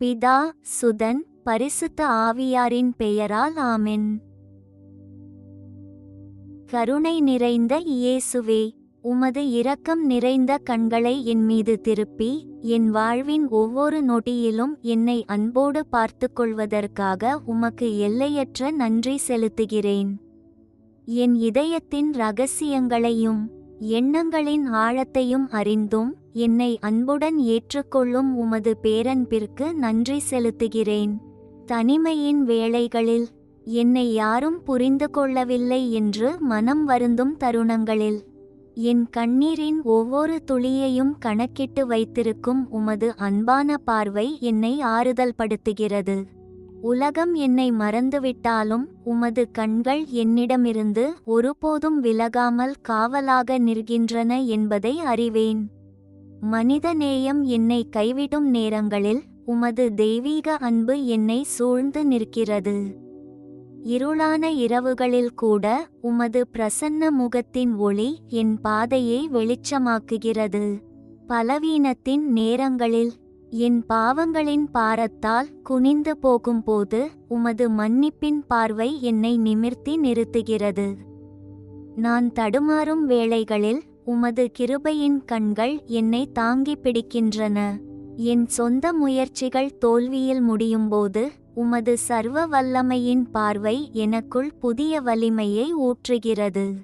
பிதா சுதன் பரிசுத்த ஆவியாரின் பெயரால் ஆமென். கருணை நிறைந்த இயேசுவே உமது இரக்கம் நிறைந்த கண்களை என் மீது திருப்பி என் வாழ்வின் ஒவ்வொரு நொடியிலும் என்னை அன்போடு பார்த்துக் கொள்வதற்காக உமக்கு எல்லையற்ற நன்றி செலுத்துகிறேன். என் இதயத்தின் ரகசியங்களையும் எண்ணங்களின் ஆழத்தையும் அறிந்தும் என்னை அன்புடன் ஏற்றுக்கொள்ளும் உமது பேரன்பிற்கு நன்றி செலுத்துகிறேன். தனிமையின் வேளைகளில் என்னை யாரும் புரிந்து கொள்ளவில்லை என்று மனம் வருந்தும் தருணங்களில் என் கண்ணீரின் ஒவ்வொரு துளியையும் கணக்கிட்டு வைத்திருக்கும் உமது அன்பான பார்வை என்னை ஆறுதல் படுத்துகிறது உலகம் என்னை மறந்துவிட்டாலும் உமது கண்கள் என்னிடமிருந்து ஒருபோதும் விலகாமல் காவலாக நிற்கின்றன என்பதை அறிவேன். மனிதநேயம் என்னை கைவிடும் நேரங்களில் உமது தெய்வீக அன்பு என்னை சூழ்ந்து நிற்கிறது. இருளான இரவுகளில் கூட உமது பிரசன்ன முகத்தின் ஒளி என் பாதையை வெளிச்சமாக்குகிறது. பலவீனத்தின் நேரங்களில் என் பாவங்களின் பாரத்தால் குனிந்து போகும்போது உமது மன்னிப்பின் பார்வை என்னை நிமிர்த்தி நிறுத்துகிறது. நான் தடுமாறும் வேளைகளில் உமது கிருபையின் கண்கள் என்னை தாங்கி பிடிக்கின்றன. என் சொந்த முயற்சிகள் தோல்வியில் முடியும்போது உமது சர்வ வல்லமையின் பார்வை எனக்குள் புதிய வலிமையை ஊற்றுகிறது.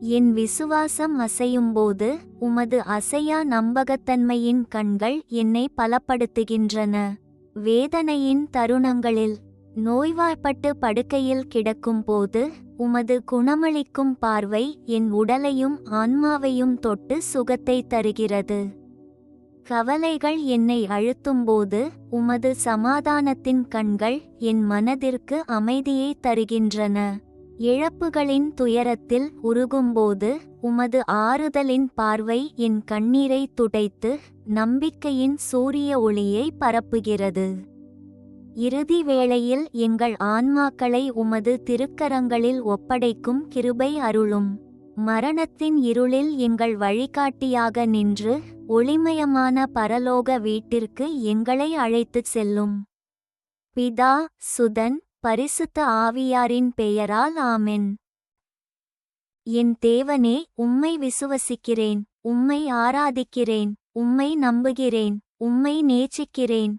என் விசுவாசம் அசையும்போது உமது அசையா நம்பகத்தன்மையின் கண்கள் என்னை பலப்படுத்துகின்றன. வேதனையின் தருணங்களில் நோய்வாய்ப்பட்டு படுக்கையில் கிடக்கும்போது உமது குணமளிக்கும் பார்வை என் உடலையும் ஆன்மாவையும் தொட்டு சுகத்தை தருகிறது. கவலைகள் என்னை அழுத்தும்போது உமது சமாதானத்தின் கண்கள் என் மனதிற்கு அமைதியை தருகின்றன. இழப்புகளின் துயரத்தில் உருகும்போது உமது ஆறுதலின் பார்வை என் கண்ணீரை துடைத்து நம்பிக்கையின் சூரிய ஒளியை பரப்புகிறது. இறுதி வேளையில் எங்கள் ஆன்மாக்களை உமது திருக்கரங்களில் ஒப்படைக்கும் கிருபை அருளும். மரணத்தின் இருளில் எங்கள் வழிகாட்டியாக நின்று ஒளிமயமான பரலோக வீட்டிற்கு எங்களை அழைத்துச் செல்லும். பிதா சுதன் பரிசுத்த ஆவியாரின் பெயரால் ஆமென். என் தேவனே உம்மை விசுவசிக்கிறேன் உம்மை ஆராதிக்கிறேன் உம்மை நம்புகிறேன் உம்மை நேசிக்கிறேன்.